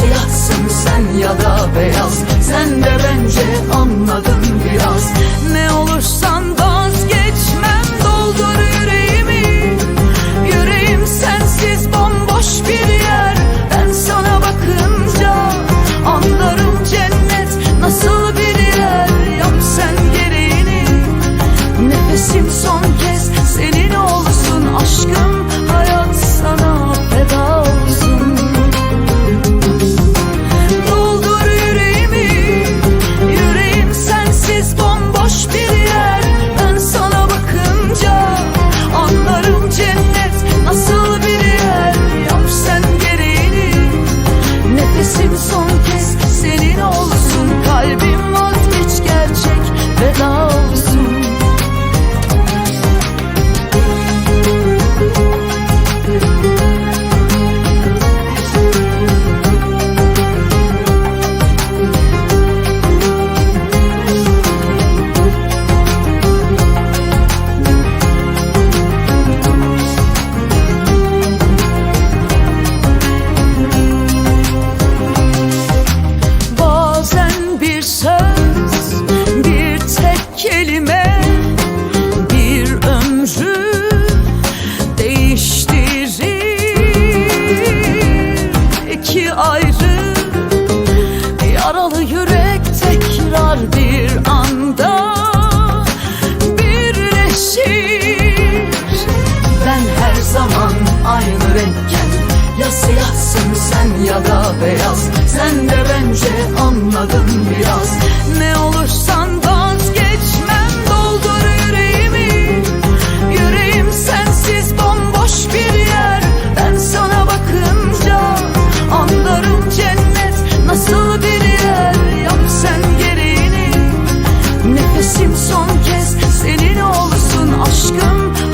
siyahsın sen ya da beyaz. Sen de bence anladın biraz. Ne olursan vazgeçmem doldur yüreğimi. Yüreğim sensiz bomboş bir yer. Ben sana bakınca anlarım cennet nasıl bir yer Yap sen gereğini. Nefesim son kez senin olsun aşkım nefesim son kez senin olsun. Kalbim vazgeç gerçek veda olsun zaman aynı renkken. Ya siyahsın sen ya da beyaz. Sen de bence anladın biraz. Ne olursan vazgeçmem doldur yüreğimi. Yüreğim sensiz bomboş bir yer. Ben sana bakınca anlarım cennet. Nasıl bir yer? Yap sen gereğini. Nefesim son kez senin olsun aşkım.